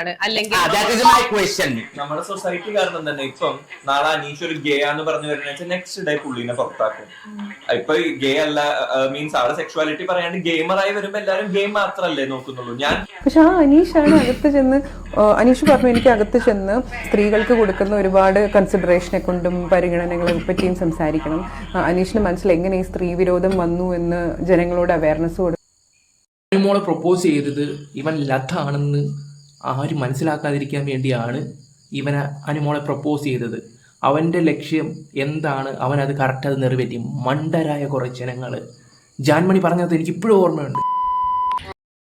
ആണ്. അല്ലെങ്കിൽ that is my question നമ്മുടെ സൊസൈറ്റി കാരണം തന്നെ ഇപ്പം നാളെ അനീഷ് ഒരു ഗേ ആന്ന് പറഞ്ഞു വരുന്ന നെക്സ്റ്റ് ഡേ പുള്ളിനെ പുറത്താക്കും. ഇപ്പൊ ഗേ അല്ല മീൻസ് ആളെ സെക്ഷുവാലിറ്റി പറയാണ്ട് ഗെയിമറായി വരുമ്പോ എല്ലാരും ഗെയിം മാത്രല്ലേ നോക്കുന്നുള്ളൂ. ഞാൻ പക്ഷെ ആ അനീഷാണ് അകത്ത് ചെന്ന് അനീഷ് പറഞ്ഞു എനിക്ക് അകത്ത് ചെന്ന് സ്ത്രീകൾക്ക് കൊടുക്കുന്ന ഒരുപാട് കൺസിഡറേഷനെ കൊണ്ടും പരിഗണനകളെ പറ്റിയും സംസാരിക്കണം. അനീഷിന് മനസ്സിൽ എങ്ങനെ ഈ സ്ത്രീ വിരോധം വന്നു എന്ന് ജനങ്ങളോട് അവയർനെസ് കൊടുക്കും മോളെ പ്രൊപ്പോസ് ചെയ്തത് ഇവൻ ലഥാണെന്ന് ആരും മനസ്സിലാക്കാതിരിക്കാൻ വേണ്ടിയാണ് ഇവനെ അനുമോളെ പ്രപ്പോസ് ചെയ്തത്. അവന്റെ ലക്ഷ്യം എന്താണ്? അവൻ അത് കറക്റ്റ് അത് നിറവേറ്റി. മണ്ടരായ കുറേ ജനങ്ങൾ ജാൻമണി പറഞ്ഞത് എനിക്ക് ഇപ്പോഴും ഓർമ്മയുണ്ട്.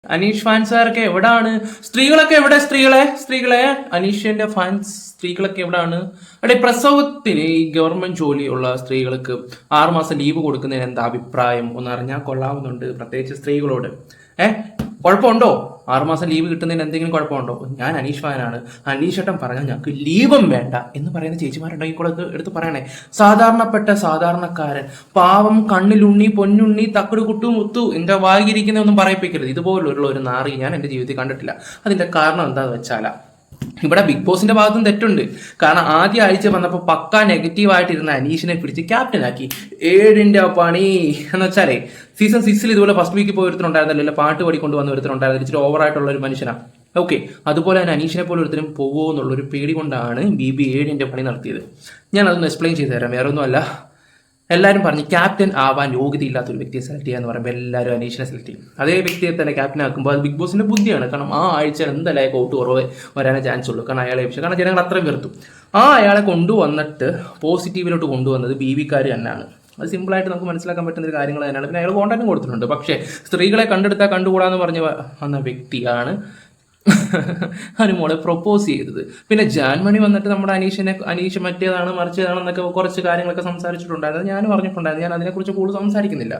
അനീഷ് ഫാൻസുകാരൊക്കെ എവിടാണ്? സ്ത്രീകളൊക്കെ എവിടെ സ്ത്രീകളെ? സ്ത്രീകളെ? അനീഷിന്റെ ഫാൻസ് സ്ത്രീകളൊക്കെ എവിടാണ്? അവിടെ പ്രസവത്തിന് ഈ ഗവൺമെന്റ് ജോലിയുള്ള സ്ത്രീകൾക്ക് ആറുമാസം ലീവ് കൊടുക്കുന്നതിന് എന്താ അഭിപ്രായം? ഒന്ന് അറിഞ്ഞാൽ കൊള്ളാവുന്നുണ്ട്. പ്രത്യേകിച്ച് സ്ത്രീകളോട്. ഏ? കുഴപ്പമുണ്ടോ? ആറുമാസം ലീവ് കിട്ടുന്നതിന് എന്തെങ്കിലും കുഴപ്പമുണ്ടോ? ഞാൻ അനീഷ് ഫാനാണ് അനീഷ് ഏട്ടൻ പറഞ്ഞാൽ ഞങ്ങൾക്ക് ലീവും വേണ്ട എന്ന് പറയുന്ന ചേച്ചിമാരുണ്ടെങ്കിൽ കൂടെ എടുത്ത് പറയണേ. സാധാരണപ്പെട്ട സാധാരണക്കാരൻ പാവം കണ്ണിലുണ്ണി പൊന്നുണ്ണി തക്കട് കുട്ടു മുത്തു എന്റെ വായിരിക്കുന്ന ഒന്നും പറയിപ്പിക്കരുത്. ഇതുപോലുള്ള ഒരു നാറി ഞാൻ എന്റെ ജീവിതത്തിൽ കണ്ടിട്ടില്ല. അതിന്റെ കാരണം എന്താന്ന് വെച്ചാലാ ഇവിടെ ബിഗ് ബോസിന്റെ ഭാഗത്തും തെറ്റുണ്ട്. കാരണം ആദ്യ ആഴ്ച വന്നപ്പോൾ പക്ക നെഗറ്റീവ് ആയിട്ടിരുന്ന അനീഷിനെ പിടിച്ച് ക്യാപ്റ്റൻ ആക്കി. ഏഴിന്റെ പണി എന്ന് വെച്ചാലേ സീസൺ സിക്സിൽ ഇതുപോലെ ഫസ്റ്റ് വീക്ക് പോയി ഒരുത്തരുണ്ടായിരുന്നല്ലോ ഇല്ല പാട്ട് പാടിക്കൊണ്ട് വന്ന ഒരുത്തരുണ്ടായിരുന്നു ഇച്ചിരി ഓവർ ആയിട്ടുള്ള ഒരു മനുഷ്യനാണ് ഓക്കെ അതുപോലെ തന്നെ അനീഷിനെ പോലെ ഒരുത്തരും പോകുമോ എന്നുള്ളൊരു പേടി കൊണ്ടാണ് ബി ബി ഏഴിന്റെ പണി നടത്തിയത്. ഞാൻ അതൊന്ന് എക്സ്പ്ലെയിൻ ചെയ്തു തരാം വേറെ ഒന്നുമല്ല എല്ലാവരും പറഞ്ഞു ക്യാപ്റ്റൻ ആവാൻ യോഗ്യതയില്ലാത്ത ഒരു വ്യക്തിയെ സെലക്ട് ചെയ്യുക എന്ന് പറയുമ്പോൾ എല്ലാവരും അനീഷിനെ സെലക്ട് ചെയ്യും. അതേ വ്യക്തിയെ തന്നെ ക്യാപ്റ്റൻ ആക്കുമ്പോൾ അത് ബിഗ് ബോസിന്റെ ബുദ്ധിയാണ്. കാരണം ആ ആഴ്ച എന്തായാലും ഔട്ട് കുറവ് വരാനേ ചാൻസ് ഉള്ളൂ. കാരണം അയാളെ പക്ഷേ കാരണം ജനങ്ങൾ അത്രയും വെറുത്തു. ആ അയാളെ കൊണ്ടുവന്നിട്ട് പോസിറ്റീവിലോട്ട് കൊണ്ടുവന്നത് ബി വിക്കാർ തന്നെയാണ്. അത് സിമ്പിളായിട്ട് നമുക്ക് മനസ്സിലാക്കാൻ പറ്റുന്ന ഒരു കാര്യങ്ങൾ തന്നെയാണ്. പിന്നെ അയാൾ കോണ്ടാക്റ്റും കൊടുത്തിട്ടുണ്ട്. പക്ഷേ സ്ത്രീകളെ കണ്ടെടുത്താൽ കണ്ടുകൂടാന്ന് പറഞ്ഞ വന്ന വ്യക്തിയാണ് അനുമോളെ പ്രൊപ്പോസ് ചെയ്തത്. പിന്നെ ജാൻമണി വന്നിട്ട് നമ്മുടെ അനീഷിനെ അനീഷ് മറ്റേതാണ് മറിച്ചതാണെന്നൊക്കെ കുറച്ച് കാര്യങ്ങളൊക്കെ സംസാരിച്ചിട്ടുണ്ടായിരുന്നു. ഞാൻ പറഞ്ഞിട്ടുണ്ടായിരുന്നു ഞാൻ അതിനെക്കുറിച്ച് കൂടുതൽ സംസാരിക്കുന്നില്ല.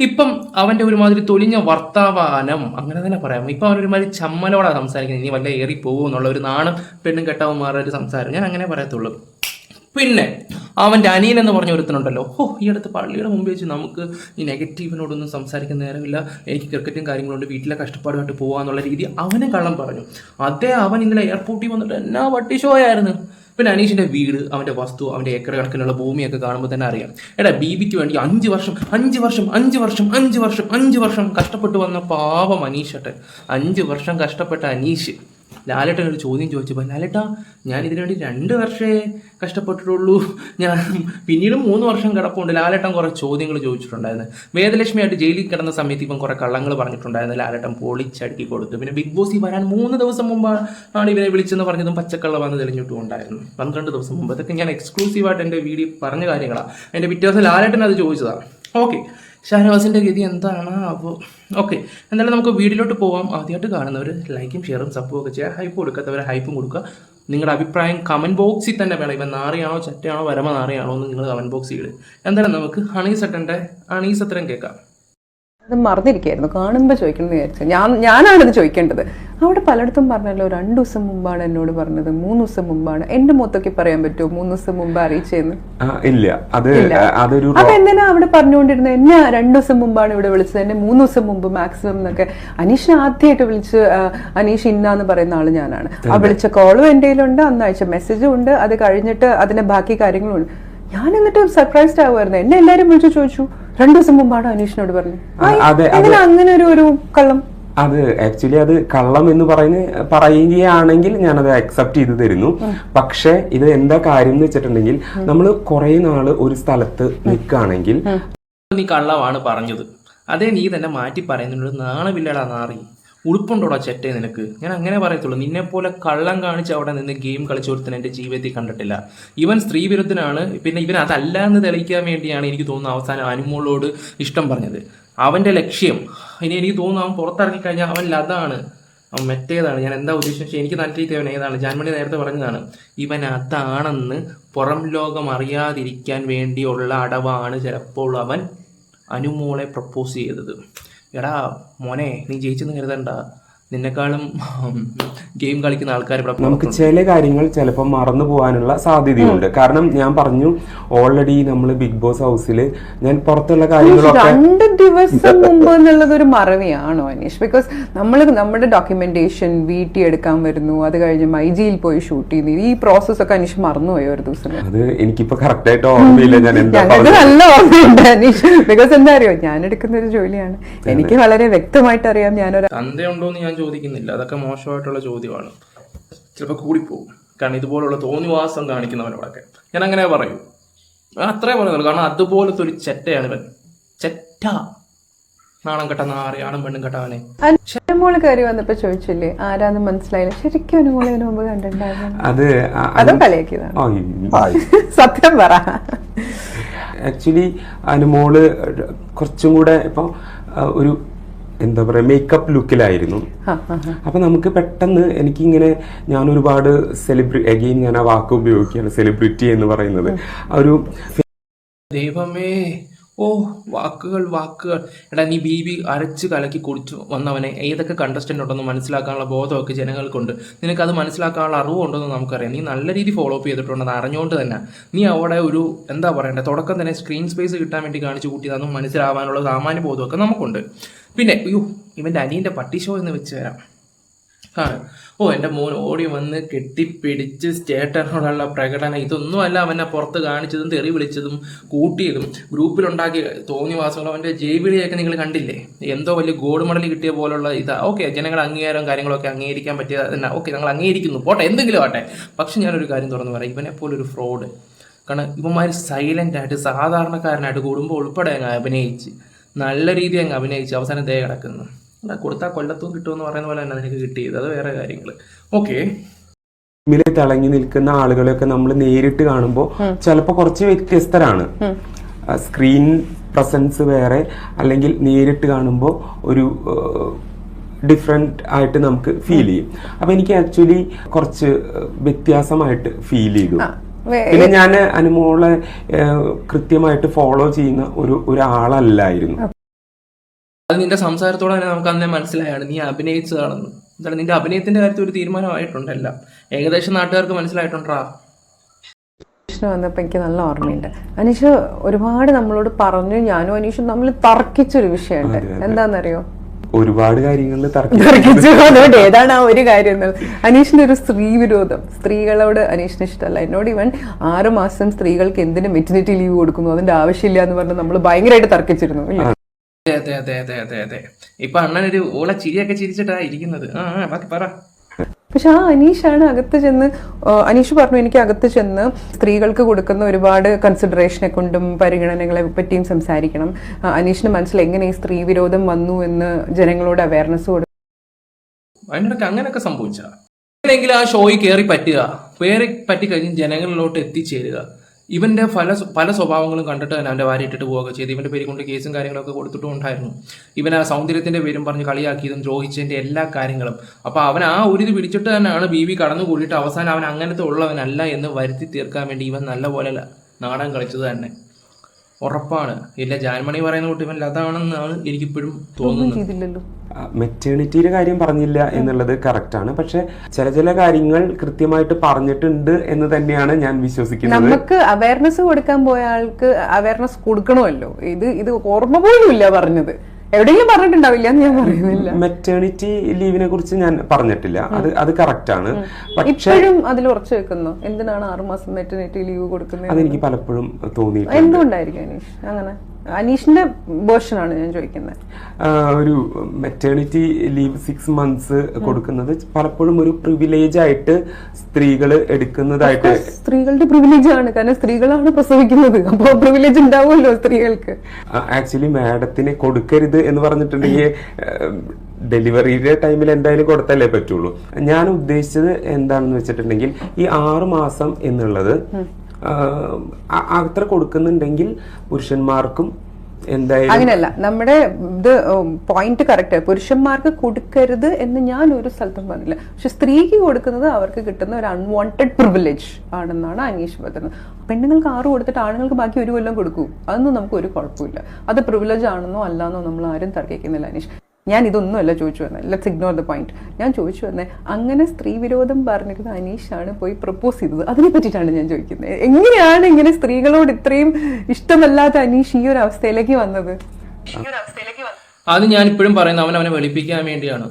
ഇപ്പം അവന്റെ ഒരുമാതിരി തൊലിഞ്ഞ വർത്താവാനം അങ്ങനെ തന്നെ പറയാം. ഇപ്പം അവൻ ഒരുമാതിരി ചമ്മലോടാണ് സംസാരിക്കുന്നത്. ഇനി വല്ല ഏറി പോകും എന്നുള്ള ഒരു നാണം പെണ്ണും കെട്ടവന്മാരുടെ ഒരു സംസാരം. ഞാൻ അങ്ങനെ പറയത്തുള്ളൂ. പിന്നെ അവന്റെ അനിയൻ എന്ന് പറഞ്ഞ ഒരുത്തനുണ്ടല്ലോ. ഓ ഈ അടുത്ത് പള്ളിയുടെ മുമ്പ് വെച്ച് നമുക്ക് ഈ നെഗറ്റീവിനോടൊന്നും സംസാരിക്കാൻ നേരമില്ല. എനിക്ക് ക്രിക്കറ്റും കാര്യങ്ങളുണ്ട്. വീട്ടിലെ കഷ്ടപ്പാടുമായിട്ട് പോകാന്നുള്ള രീതി അവനെ കള്ളം പറഞ്ഞു. അതേ അവൻ ഇന്നലെ എയർപോർട്ടിൽ വന്നിട്ട് എന്നാ വട്ടി ആയിരുന്നു. പിന്നെ അനീഷിന്റെ വീട് അവന്റെ വസ്തു അവന്റെ ഏക്കർ കണക്കിനുള്ള ഭൂമിയൊക്കെ കാണുമ്പോൾ തന്നെ അറിയാം. എടാ ബീബിക്ക് വേണ്ടി അഞ്ച് വർഷം അഞ്ച് വർഷം അഞ്ച് വർഷം അഞ്ച് വർഷം അഞ്ച് വർഷം കഷ്ടപ്പെട്ട് വന്ന പാവം അനീഷട്ടെ അഞ്ച് വർഷം കഷ്ടപ്പെട്ട അനീഷ്. ലാലേട്ടൻ ഒരു ചോദ്യം ചോദിച്ചപ്പോൾ ലാലേട്ടാ ഞാൻ ഇതിനു വേണ്ടി രണ്ട് വർഷമേ കഷ്ടപ്പെട്ടിട്ടുള്ളൂ. ഞാൻ പിന്നീട് മൂന്ന് വർഷം കിടപ്പുണ്ട്. ലാലേട്ടൻ കുറെ ചോദ്യങ്ങൾ ചോദിച്ചിട്ടുണ്ടായിരുന്നു. വേദലക്ഷ്മിയായിട്ട് ജയിലിൽ കിടന്ന സമയത്ത് ഇപ്പം കുറെ കള്ളങ്ങൾ പറഞ്ഞിട്ടുണ്ടായിരുന്നു. ലാലേട്ടൻ പൊളിച്ചടുക്കി കൊടുത്തു. പിന്നെ ബിഗ് ബോസിൽ വരാൻ മൂന്ന് ദിവസം മുമ്പ് ആണ് ഇവനെ വിളിച്ചെന്ന് പറഞ്ഞതും പച്ചക്കള്ള വന്ന് തെളിഞ്ഞിട്ടും ഉണ്ടായിരുന്നു. പന്ത്രണ്ട് ദിവസം മുമ്പ്. അതൊക്കെ ഞാൻ എക്സ്ക്ലൂസീവായിട്ട് എന്റെ വീഡിയോ പറഞ്ഞ കാര്യങ്ങളാണ് എന്റെ പിറ്റേ ദിവസം ലാലേട്ടൻ അത് ചോദിച്ചതാണ് ഓക്കെ ഷാനവാസിന്റെ ഗതി എന്താണ്? അപ്പോൾ ഓക്കെ എന്തായാലും നമുക്ക് വീഡിയോയിലോട്ട് പോകാം ആദ്യമായിട്ട് കാണുന്നവർ ലൈക്കും ഷെയറും സപ്പോർട്ടും ഒക്കെ ചെയ്യുക ഹൈപ്പ് കൊടുക്കാത്തവർ ഹൈപ്പും കൊടുക്കുക. നിങ്ങളുടെ അഭിപ്രായം കമന്റ് ബോക്സിൽ തന്നെ വേണം. ഇപ്പം നാറിയാണോ ചട്ടയാണോ വരമ നാറിയാണോ എന്ന് നിങ്ങൾ കമന്റ് ബോക്സിൽ ഇടുക എന്തായാലും നമുക്ക് അണീസട്ടന്റെ അത്രയും കേൾക്കാം. അത് മറന്നിരിക്കായിരുന്നു. കാണുമ്പോൾ ചോദിക്കണമെന്ന് വിചാരിച്ചു. ഞാൻ ഞാനാണിത് ചോദിക്കേണ്ടത്. അവിടെ പലയിടത്തും പറഞ്ഞല്ലോ രണ്ടു ദിവസം മുമ്പാണ് എന്നോട് പറഞ്ഞത് മൂന്ന് ദിവസം മുമ്പാണ്. എന്റെ മൊത്തൊക്കെ പറയാൻ പറ്റുമോ മൂന്ന് ദിവസം മുമ്പ് അറിയിച്ചെന്ന്? ഇല്ല. അത് അതൊരു അപ്പൊ എന്തിനാ അവിടെ പറഞ്ഞുകൊണ്ടിരുന്നത്? എന്നെ രണ്ടു ദിവസം മുമ്പാണ് ഇവിടെ വിളിച്ചത്? എന്നെ മൂന്ന് ദിവസം മുമ്പ് മാക്സിമം എന്നൊക്കെ. അനീഷിനെ ആദ്യമായിട്ട് വിളിച്ച് അനീഷ് ഇന്നാന്ന് പറയുന്ന ആൾ ഞാനാണ്. ആ വിളിച്ച കോളും എന്റെ കയ്യിലുണ്ട് അന്ന് അയച്ച മെസ്സേജും ഉണ്ട്. അത് കഴിഞ്ഞിട്ട് അതിന്റെ ബാക്കി കാര്യങ്ങളും ഉണ്ട്. ഞാൻ എന്നിട്ട് സർപ്രൈസ്ഡ് ആവുമായിരുന്നു. എന്നെ എല്ലാരും വിളിച്ചു ചോദിച്ചു രണ്ടു ദിവസം മുമ്പാണ് അനീഷിനോട് പറഞ്ഞു? അങ്ങനെ ഒരു ഒരു കള്ളം? അത് ആക്ച്വലി അത് കള്ളം എന്ന് പറയുന്ന പറയുകയാണെങ്കിൽ ഞാനത് അക്സെപ്റ്റ് ചെയ്ത് തരുന്നു. പക്ഷെ ഇത് എന്താ കാര്യം എന്ന് വെച്ചിട്ടുണ്ടെങ്കിൽ നമ്മൾ കുറെ നാൾ ഒരു സ്ഥലത്ത് നിൽക്കുകയാണെങ്കിൽ നീ കള്ളമാണ് പറഞ്ഞത്. അതേ നീ തന്നെ മാറ്റി പറയുന്നുണ്ട് നാണമില്ലടാ നാറി. ഉടുപ്പുണ്ടോടാ ചെറ്റേ നിനക്ക്? ഞാൻ അങ്ങനെ പറയത്തുള്ളൂ. നിന്നെ പോലെ കള്ളം കാണിച്ച് അവിടെ നിന്ന് ഗെയിം കളിച്ച ഒരുത്തൻ എന്റെ ജീവിതത്തിൽ കണ്ടിട്ടില്ല. ഇവൻ സ്ത്രീ വിരുദ്ധനാണ് പിന്നെ ഇവൻ അതല്ല എന്ന് തെളിയിക്കാൻ വേണ്ടിയാണ് എനിക്ക് തോന്നുന്നു അവസാനം അനുമോളോട് ഇഷ്ടം പറഞ്ഞത്. അവന്റെ ലക്ഷ്യം. ഇനി എനിക്ക് തോന്നുന്നു അവൻ പുറത്തിറങ്ങി കഴിഞ്ഞാൽ അവൻ അതാണ്. അവൻ മറ്റേതാണ്. ഞാൻ എന്താ ഉദ്ദേശിച്ചത്? എനിക്ക് നല്ല രീതി അവൻ ഏതാണ്? ജാൻമണി നേരത്തെ പറഞ്ഞതാണ് ഇവൻ അതാണെന്ന് പുറം ലോകം അറിയാതിരിക്കാൻ വേണ്ടിയുള്ള അടവാണ് ചിലപ്പോൾ അവൻ അനുമോളെ പ്രപ്പോസ് ചെയ്തത്. എടാ മോനെ നീ ജയിച്ചെന്ന് കരുതണ്ട. നിന്നെക്കാളും ഗെയിം കളിക്കുന്ന ആൾക്കാർ ഇവിടെ നമുക്ക് ചില കാര്യങ്ങൾ ചിലപ്പോൾ മറന്നു പോകാനുള്ള സാധ്യതയുണ്ട്. കാരണം ഞാൻ പറഞ്ഞു ഓൾറെഡി നമ്മൾ ബിഗ് ബോസ് ഹൗസിൽ ഞാൻ പുറത്തുള്ള കാര്യങ്ങളൊക്കെ രണ്ട് ദിവസം മുമ്പ് എന്നുള്ളത് ഒരു മറവിയാണോ അനീഷ്? ബിക്കോസ് നമ്മൾ നമ്മുടെ ഡോക്യുമെന്റേഷൻ വീട്ടിൽ എടുക്കാൻ വരുന്നു അത് കഴിഞ്ഞ് മൈജിയിൽ പോയി ഷൂട്ട് ചെയ്യുന്നു. ഈ പ്രോസസ് ഒക്കെ അനീഷ് മറന്നുപോയോ ഒരു ദിവസം? അത് എനിക്കിപ്പോ കറക്റ്റ് ആയിട്ട് ഓർമ്മയില്ല ഞാൻ എന്താ പറഞ്ഞത്. നല്ല ഓർമ്മയുണ്ട് അനീഷ്. ബിക്കോസ് എന്താ അറിയോ ഞാൻ എടുക്കുന്ന ഒരു ജോലിയാണ്. എനിക്ക് വളരെ വ്യക്തമായിട്ട് അറിയാം ഞാനൊരു തന്തയുണ്ടോ എന്ന് ഞാൻ ചോദിക്കുന്നില്ല. അതൊക്കെ മോശമായിട്ടുള്ള ചോദ്യമാണ്. ചിലപ്പോൾ കൂടിപ്പോകും. കാരണം ഇതുപോലുള്ള തോന്നിവാസം കാണിക്കുന്നവനോടൊക്കെ. ഞാൻ അങ്ങനെ പറയൂ. ഞാൻ അത്രേ പറയുന്നുള്ളൂ കാരണം അതുപോലത്തെ ഒരു ചെറ്റയാണ് ഇവൻ. ചെറ്റ. നാണം കെട്ട നാറി ആണും പെണ്ണും കെട്ടവനെ അനുമോൾ കയറി വന്നപ്പോ ചോദിച്ചില്ലേ? ആരാന്ന് മനസ്സിലായില്ല. ശരിക്കും അനുമോളെ അതിന് മുമ്പ് കണ്ടിട്ടുണ്ടായിരുന്നു. അത് അതോ കളിയാക്കിയതാണ്. ആയി സത്യം പറ. ആക്ച്വലി അനുമോൾ കുറച്ചും കൂടെ ഇപ്പൊ ഒരു എന്താ പറയാ മേക്കപ്പ് ലുക്കിലായിരുന്നു. അപ്പൊ നമുക്ക് പെട്ടെന്ന് എനിക്കിങ്ങനെ ഞാൻ ഒരുപാട് സെലിബ്രി അഗെയിൻ ഞാൻ ആ വാക്ക് ഉപയോഗിക്കുകയാണ് സെലിബ്രിറ്റി എന്ന് പറയുന്നത്. ഒരു ദൈവമേ ഓ വാക്കുകൾ വാക്കുകൾ. എടാ നീ ബി ബി അരച്ച് കലക്കി കുടിച്ചു വന്നവനെ. ഏതൊക്കെ കണ്ടസ്റ്റന്റ് ഉണ്ടെന്ന് മനസ്സിലാക്കാനുള്ള ബോധമൊക്കെ ജനങ്ങൾക്കുണ്ട്. നിനക്കത് മനസ്സിലാക്കാനുള്ള അറിവുണ്ടെന്ന് നമുക്കറിയാം. നീ നല്ല രീതി ഫോളോ അപ്പ് ചെയ്തിട്ടുണ്ടെന്ന് അറിഞ്ഞുകൊണ്ട് തന്നെ. നീ അവിടെ ഒരു എന്താ പറയണ്ടേ തുടക്കം തന്നെ സ്ക്രീൻ സ്പേസ് കിട്ടാൻ വേണ്ടി കാണിച്ചു കൂട്ടിയതൊന്നും മനസ്സിലാവാനുള്ള സാമാന്യ ബോധമൊക്കെ നമുക്കുണ്ട്. പിന്നെ അയ്യോ ഇവന്റെ അനിയന്റെ പട്ടി ഷോ എന്ന് വെച്ച് വരാം ആ ഓ എന്റെ മോൻ ഓടി വന്ന് കെട്ടിപ്പിടിച്ച് സ്റ്റേറ്റനോടുള്ള പ്രകടനം ഇതൊന്നും അല്ല അവനെ പുറത്ത് കാണിച്ചതും തെറി വിളിച്ചതും കൂട്ടിയതും. ഗ്രൂപ്പിലുണ്ടാക്കിയ തോന്നിവാസങ്ങളും അവന്റെ ജൈവിളിയൊക്കെ നിങ്ങൾ കണ്ടില്ലേ? എന്തോ വലിയ ഗോൾഡ് മെഡൽ കിട്ടിയ പോലുള്ള ഇതാ. ഓക്കെ ജനങ്ങൾ അംഗീകാരം കാര്യങ്ങളൊക്കെ അംഗീകരിക്കാൻ പറ്റിയ തന്നെ ഓക്കെ ഞങ്ങൾ അംഗീകരിക്കുന്നു. പോട്ടെ എന്തെങ്കിലും ആട്ടെ പക്ഷെ ഞാനൊരു കാര്യം തുറന്നു പറയാം. ഇവനെ പോലൊരു ഫ്രോഡ് കാരണം ഇവന്മാർ സൈലന്റായിട്ട് സാധാരണക്കാരനായിട്ട് കുടുംബം ഉൾപ്പെടെ അഭിനയിച്ച്. നല്ല രീതിയിൽ അങ്ങ് അഭിനയിച്ച് അവസാനം ദേ കിടക്കുന്നു. എടാ, കൊടുത്താൽ കൊല്ലത്തും കിട്ടുമെന്ന് പറയുന്ന പോലെ തന്നെ നിനക്ക് കിട്ടിയത്. അത് വേറെ കാര്യങ്ങൾ ഓക്കെ തിളങ്ങി നിൽക്കുന്ന ആളുകളെയൊക്കെ നമ്മൾ നേരിട്ട് കാണുമ്പോൾ ചിലപ്പോൾ കുറച്ച് വ്യത്യസ്തരാണ്. സ്ക്രീൻ പ്രസൻസ് വേറെ അല്ലെങ്കിൽ നേരിട്ട് കാണുമ്പോൾ ഒരു ഡിഫറെന്റ് ആയിട്ട് നമുക്ക് ഫീൽ ചെയ്യും. അപ്പൊ എനിക്ക് ആക്ച്വലി കുറച്ച് വ്യത്യാസമായിട്ട് ഫീൽ ചെയ്തു. പിന്നെ ഞാൻ അനുമോളെ കൃത്യമായിട്ട് ഫോളോ ചെയ്യുന്ന ഒരു ഒരാളല്ലായിരുന്നു. അത് നിന്റെ സംസാരത്തോടെ തന്നെ നമുക്ക് അന്നേ മനസ്സിലായാണ്. നീ അഭിനയിച്ചതാണെന്ന്. എന്താണ് നിന്റെ അഭിനയത്തിന്റെ കാര്യത്തിൽ ഒരു തീരുമാനമായിട്ടുണ്ടല്ല ഏകദേശം നാട്ടുകാർക്ക് മനസ്സിലായിട്ടുണ്ടാ? അനീഷിന് വന്നപ്പോൾ എനിക്ക് നല്ല ഓർമ്മയുണ്ട്. അനീഷ് ഒരുപാട് നമ്മളോട് പറഞ്ഞു ഞാനും അനീഷും നമ്മൾ തർക്കിച്ചൊരു വിഷയമുണ്ട്. എന്താണെന്നറിയോ ഒരുപാട് കാര്യങ്ങളിൽ തർക്കം തർക്കിച്ചു അതുകൊണ്ട് ഏതാണ് ആ ഒരു കാര്യം എന്നുള്ളത് അനീഷിന്റെ ഒരു സ്ത്രീ വിരോധം സ്ത്രീകളോട് അനീഷിന് ഇഷ്ടമല്ല. എന്നോട് ഇവൻ ആറ് മാസം സ്ത്രീകൾക്ക് എന്തിനു മെറ്റിനിറ്റി ലീവ് കൊടുക്കുന്നു? അതിന്റെ ആവശ്യമില്ല എന്ന് പറഞ്ഞ് നമ്മൾ ഭയങ്കരമായിട്ട് തർക്കിച്ചിരുന്നു അതെ അതെ അതെ അതെ അതെ അതെ. ഇപ്പൊ അണ്ണനൊരു ഓളെ ചിരിയൊക്കെ ചിരിച്ചിട്ടാ ഇരിക്കുന്നത്. ആ, ബാക്കി പറ. പക്ഷെ ആ അനീഷാണ് അകത്ത് ചെന്ന് അനീഷ് പറഞ്ഞു എനിക്ക് അകത്ത് ചെന്ന് സ്ത്രീകൾക്ക് കൊടുക്കുന്ന ഒരുപാട് കൺസിഡറേഷനെ കൊണ്ടും പരിഗണനകളെ പറ്റിയും സംസാരിക്കണം. അനീഷിന് മനസ്സിൽ എങ്ങനെ ഈ സ്ത്രീ വിരോധം വന്നു എന്ന് ജനങ്ങളോട് അവയർനെസ് കൊടുക്കും അങ്ങനെയൊക്കെ സംഭവിച്ച. ആ ഷോയിൽ കയറി പറ്റുക. കയറി പറ്റിക്കഴിഞ്ഞ് ജനങ്ങളിലോട്ട് എത്തിച്ചേരുക. ഇവന്റെ പല പല സ്വഭാവങ്ങളും കണ്ടിട്ട് തന്നെ അവന്റെ ഭാര്യ ഇട്ടിട്ട് പോവുക ചെയ്ത്. ഇവന്റെ പേര് കൊണ്ട് കേസും കാര്യങ്ങളൊക്കെ കൊടുത്തിട്ടും ഉണ്ടായിരുന്നു. ഇവൻ ആ സൗന്ദര്യത്തിന്റെ പേരും പറഞ്ഞ് കളിയാക്കിയതും ദ്രോഹിച്ചതിന്റെ എല്ലാ കാര്യങ്ങളും. അപ്പോൾ അവൻ ആ ഒരു ഇത് പിടിച്ചിട്ട് തന്നെയാണ് ബി വി കടന്നു കൂടിയിട്ട് അവസാനം അവൻ അങ്ങനത്തെ ഉള്ളവനല്ല എന്ന് വരുത്തി തീർക്കാൻ വേണ്ടി ഇവൻ നല്ലപോലെ നാടൻ കളിച്ചത് തന്നെ. ഉറപ്പാണ്. ഇല്ല ജാൻമണി പറയുന്ന കുട്ടി അതാണെന്നാണ് എനിക്ക് എനിക്കിപ്പോഴും തോന്നുന്നത്. മെറ്റേണിറ്റിയുടെ കാര്യം പറഞ്ഞില്ല എന്നുള്ളത് കറക്റ്റ് ആണ് പക്ഷെ ചില ചില കാര്യങ്ങൾ കൃത്യമായിട്ട് പറഞ്ഞിട്ടുണ്ട് എന്ന് തന്നെയാണ് ഞാൻ വിശ്വസിക്കുന്നത്. നമുക്ക് അവയർനെസ് കൊടുക്കാൻ പോയ ആൾക്ക് അവയർനെസ് കൊടുക്കണമല്ലോ. ഇത് ഇത് ഓർമ്മ പോലും ഇല്ല പറഞ്ഞത്. എവിടെയെങ്കിലും പറഞ്ഞിട്ടുണ്ടാവില്ല ഞാൻ പറയുന്നില്ല. മെറ്റേണിറ്റി ലീവിനെ കുറിച്ച് ഞാൻ പറഞ്ഞിട്ടില്ല. അത് അത് കറക്റ്റ് ആണ്. ഇപ്പോഴും അതിൽ ഉറച്ചു വെക്കുന്നു. എന്തിനാണ് ആറുമാസം മെറ്റേണിറ്റി ലീവ് കൊടുക്കുന്നത്? അതെനിക്ക് പലപ്പോഴും തോന്നിയിട്ടുണ്ട്. എന്തുകൊണ്ടായിരിക്കും അനീഷ്? അങ്ങനെ. അനീഷിന്റെ വേർഷൻ ആണ് ഞാൻ ചോദിക്കുന്നത് ഒരു മെറ്റേണിറ്റി ലീവ് സിക്സ് മന്ത്സ് കൊടുക്കുന്നത് പലപ്പോഴും ഒരു പ്രിവിലേജ് ആയിട്ട് സ്ത്രീകൾ എടുക്കുന്നതായിട്ട് സ്ത്രീകളുടെ പ്രിവിലേജ് ആണ്. കാരണം സ്ത്രീകളാണ് പ്രസവിക്കുന്നത്. അപ്പോൾ പ്രിവിലേജ് ഉണ്ടാവുമല്ലോ സ്ത്രീകൾക്ക്. ആക്ച്വലി മാഡത്തിന് കൊടുക്കരുത് എന്ന് പറഞ്ഞിട്ടുണ്ടെങ്കിൽ ഡെലിവറിയുടെ ടൈമിൽ എന്തായാലും കൊടുത്തല്ലേ പറ്റുള്ളൂ. ഞാൻ ഉദ്ദേശിച്ചത് എന്താണെന്ന് വെച്ചിട്ടുണ്ടെങ്കിൽ ഈ ആറ് മാസം എന്നുള്ളത് അത്ര കൊടുക്കുന്നുണ്ടെങ്കിൽ പുരുഷന്മാർക്കും എന്തായാലും അങ്ങനെയല്ല. നമ്മുടെ ഇത് പോയിന്റ് കറക്റ്റ് പുരുഷന്മാർക്ക് കൊടുക്കരുത് എന്ന് ഞാൻ ഒരു സ്ഥലത്തും പറഞ്ഞില്ല. പക്ഷെ സ്ത്രീക്ക് കൊടുക്കുന്നത് അവർക്ക് കിട്ടുന്ന ഒരു അൺവാണ്ടഡ് പ്രിവിലേജ് ആണെന്നാണ് അന്വേഷിച്ച് പറയുന്നത് പെണ്ണുങ്ങൾക്ക് ആറ് കൊടുത്തിട്ട് ആണുങ്ങൾക്ക് ബാക്കി ഒരു കൊല്ലം കൊടുക്കൂ. അതൊന്നും നമുക്ക് ഒരു കുഴപ്പമില്ല. അത് പ്രിവിലേജ് ആണെന്നോ അല്ലാന്നോ നമ്മൾ ആരും തർക്കിക്കുന്നില്ല അനീഷ്. ഞാൻ ഇതൊന്നുമല്ല ചോദിച്ചു വന്നത് ലെറ്റ്സ് ഇഗ്നോർ ദ പോയിന്റ് ഞാൻ ചോദിച്ചു വന്നത് അങ്ങനെ സ്ത്രീ വിരോധം പറഞ്ഞിരുന്ന അനീഷാണ് പോയി പ്രപ്പോസ് ചെയ്തത്. അതിനെ പറ്റിയിട്ടാണ് ഞാൻ ചോദിക്കുന്നത്. എങ്ങനെയാണ് ഇങ്ങനെ സ്ത്രീകളോട് ഇത്രയും ഇഷ്ടമല്ലാത്ത അനീഷ് ഈ ഒരു അവസ്ഥയിലേക്ക് വന്നത്? അത് ഞാൻ ഇപ്പോഴും പറയുന്നത് അവൻ അവനെ വെളിപ്പിക്കാൻ വേണ്ടിയാണ്.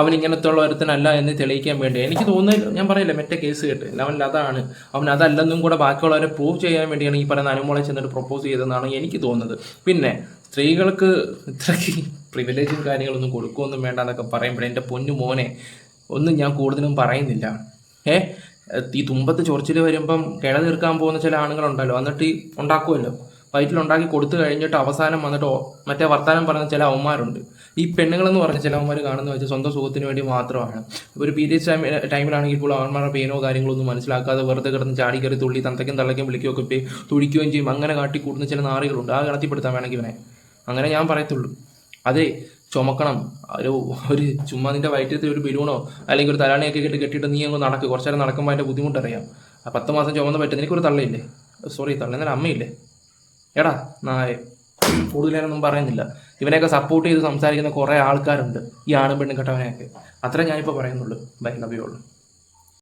അവൻ ഇങ്ങനത്തെ ഉള്ള ഒരുത്തനല്ല എന്ന് തെളിയിക്കാൻ വേണ്ടി. എനിക്ക് തോന്നുന്നില്ല ഞാൻ പറയില്ല മറ്റേ കേസ് കേട്ട്. അവൻ അതാണ്. അവൻ അതല്ലെന്നും കൂടെ ബാക്കിയുള്ളവരെ പ്രൂവ് ചെയ്യാൻ വേണ്ടിയാണ് ഈ പറയുന്ന അനുമോളെ ചെന്നിട്ട് പ്രൊപ്പോസ് ചെയ്തതെന്നാണ് എനിക്ക് തോന്നുന്നത്. പിന്നെ സ്ത്രീകൾക്ക് ഇത്രയ്ക്ക് പ്രിവിലേജും കാര്യങ്ങളൊന്നും കൊടുക്കുകയൊന്നും വേണ്ട എന്നൊക്കെ പറയുമ്പോഴേ എന്റെ പൊന്നു മോനെ ഒന്നും ഞാൻ കൂടുതലും പറയുന്നില്ല. ഏ? ഈ തുമ്പത്ത് ചൊറിച്ചിൽ വരുമ്പം കിഴ തീർക്കാൻ പോകുന്ന ചില ആണുങ്ങളുണ്ടല്ലോ എന്നിട്ട് ഈ ഉണ്ടാക്കുമല്ലോ വയറ്റിലുണ്ടാക്കി കൊടുത്തു കഴിഞ്ഞിട്ട് അവസാനം വന്നിട്ട് മറ്റേ വർത്താനം പറയുന്ന ചില അവന്മാരുണ്ട്. ഈ പെണ്ണുങ്ങളെന്ന് പറഞ്ഞ ചില അവന്മാർ കാണുന്ന വെച്ചാൽ സ്വന്തം സുഖത്തിന് വേണ്ടി മാത്രമാണ്. ഒരു പീരിയഡ്സ് ടൈം ടൈമിലാണെങ്കിൽ ഇപ്പോൾ അവന്മാരുടെ പെയിനോ കാര്യങ്ങളൊന്നും മനസ്സിലാക്കാതെ വെറുതെ കിടന്ന് ചാടി കയറി തുള്ളി തന്തയ്ക്കും തള്ളയ്ക്കും വിളിക്കുകയൊക്കെ തുടിക്കുകയും ചെയ്യും. അങ്ങനെ കാട്ടി കൂടുന്ന ചില നാറികളുണ്ട്. ആ ഗണത്തിൽപ്പെടുത്താൻ വേണമെങ്കിൽ ഇവനെ. അങ്ങനെ ഞാൻ പറയത്തുള്ളൂ. അതെ ചുമക്കണം. ഒരു ഒരു ചുമ്മാ നിന്റെ വയറ്റത്തിൽ ഒരു ബലൂണോ അല്ലെങ്കിൽ ഒരു തലാണിയൊക്കെ കെട്ടി കെട്ടിയിട്ട് നീ അങ്ങ് നടക്ക്. കുറച്ചു നേരം നടക്കുമ്പോൾ അതിന്റെ ബുദ്ധിമുട്ടറിയാം. പത്ത് മാസം ചുമന്ന് പറ്റും. എനിക്കൊരു തള്ളയില്ലേ? സോറി തള്ള എന്നാൽ അമ്മയില്ലേ? എടാ നായ കൂടുതലൊന്നും പറയുന്നില്ല. ഇവനെയൊക്കെ സപ്പോർട്ട് ചെയ്ത് സംസാരിക്കുന്ന കുറേ ആൾക്കാരുണ്ട്. ഈ ആണും പെണ്ണും കെട്ടവനെയൊക്കെ. അത്രേ ഞാനിപ്പോൾ പറയുന്നുള്ളൂ. ബൈ